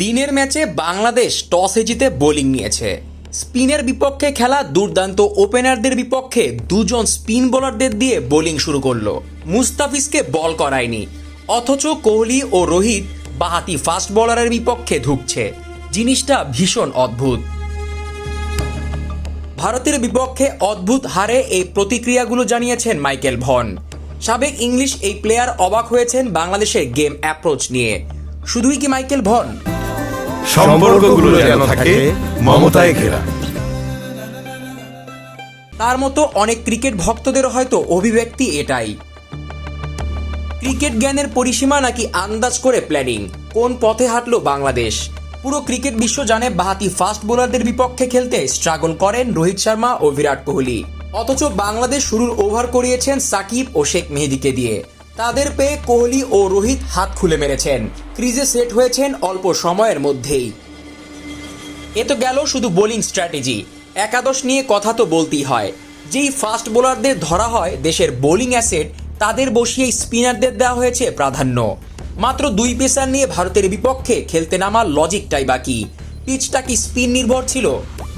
দিনের ম্যাচে বাংলাদেশ টসে জিতে বোলিং নিয়েছে। স্পিনের বিপক্ষে খেলা দুর্দান্ত ওপেনারদের বিপক্ষে দুজন স্পিন বোলারদের দিয়ে বোলিং শুরু করল। মুস্তাফিজকে বল করায়নি, অথচ কোহলি ও রোহিত বাহাতি ফাস্ট বোলারের বিপক্ষে ধুকছে। জিনিসটা ভীষণ অদ্ভুত। ভারতের বিপক্ষে অদ্ভুত হারে এই প্রতিক্রিয়াগুলো জানিয়েছেন মাইকেল ভন। সাবেক ইংলিশ এই প্লেয়ার অবাক হয়েছেন বাংলাদেশের গেম অ্যাপ্রোচ নিয়ে। শুধুই কি মাইকেল ভন? সম্পর্কগুলো যেন থাকে মমতায় ঘেরা। তার মতো অনেক ক্রিকেট ভক্তদের হয়তো অভিব্যক্তি এটাই। ক্রিকেট জ্ঞানের পরিসীমা নাকি আন্দাজ করে প্ল্যানিং কোন পথে হাঁটলো বাংলাদেশ? পুরো ক্রিকেট বিশ্ব জানে বাহাতি ফাস্ট বোলারদের বিপক্ষে খেলতে স্ট্রাগল করেন রোহিত শর্মা ও বিরাট কোহলি। অথচ বাংলাদেশ শুরুর ওভার করিয়েছেন সাকিব ও শেখ মেহেদিকে দিয়ে। তাদের পেয়ে কোহলি ও রোহিত হাত খুলে মেরেছেন। ক্রিজে সেট হয়েছেন অল্প সময়ের মধ্যেই। এ তো গেল শুধু বোলিং স্ট্র্যাটেজি। একাদশ নিয়ে কথা তো বলতেই হয়। যেই ফাস্ট বোলারদের ধরা হয় দেশের বোলিং অ্যাসেট, তাদের বসিয়ে স্পিনারদের দেওয়া হয়েছে প্রাধান্য। মাত্র দুই পেসার নিয়ে ভারতের বিপক্ষে খেলতে নামার লজিকটাই বাকি। পিচটা কি স্পিন নির্ভর ছিল?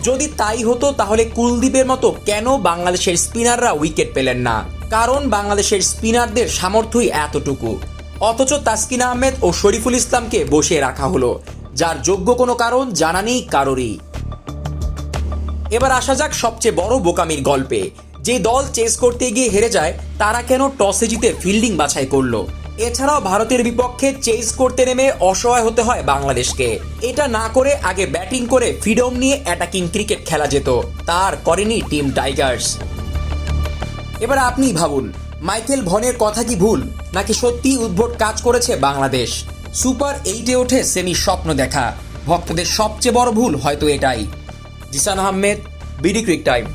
যদি তাই হতো, তাহলে কুলদীপের মতো কেন বাংলাদেশের স্পিনাররা উইকেট পেলেন না? কারণ বাংলাদেশের স্পিনারদের সামর্থ্যই এতটুকু। অথচ তাসকিন আহমেদ ও শরীফুল ইসলামকে বসিয়ে রাখা হলো, যার যোগ্য কোনো কারণ জানা নেই কারোরই। এবার আসা যাক সবচেয়ে বড় বোকামির গল্পে। যে দল চেস করতে গিয়ে হেরে যায়, তারা কেন টসে জিতে ফিল্ডিং বাছাই করল? এছাড়াও ভারতের বিপক্ষে চেস করতে নেমে অসহায় হতে হয় বাংলাদেশকে। এটা না করে আগে ব্যাটিং করে ফ্রিডম নিয়ে অ্যাটাকিং ক্রিকেট খেলা যেত। তার করেনি টিম টাইগার্স। এবার আপনিই ভাবুন, মাইকেল ভনের কথা কি ভুল? নাকি সত্যি উদ্ভট কাজ করেছে বাংলাদেশ? সুপার এইটে ওঠে সেমি স্বপ্ন দেখা। ভক্তদের সবচেয়ে বড় ভুল হয়তো এটাই। Zisan Ahmed, BD cric time.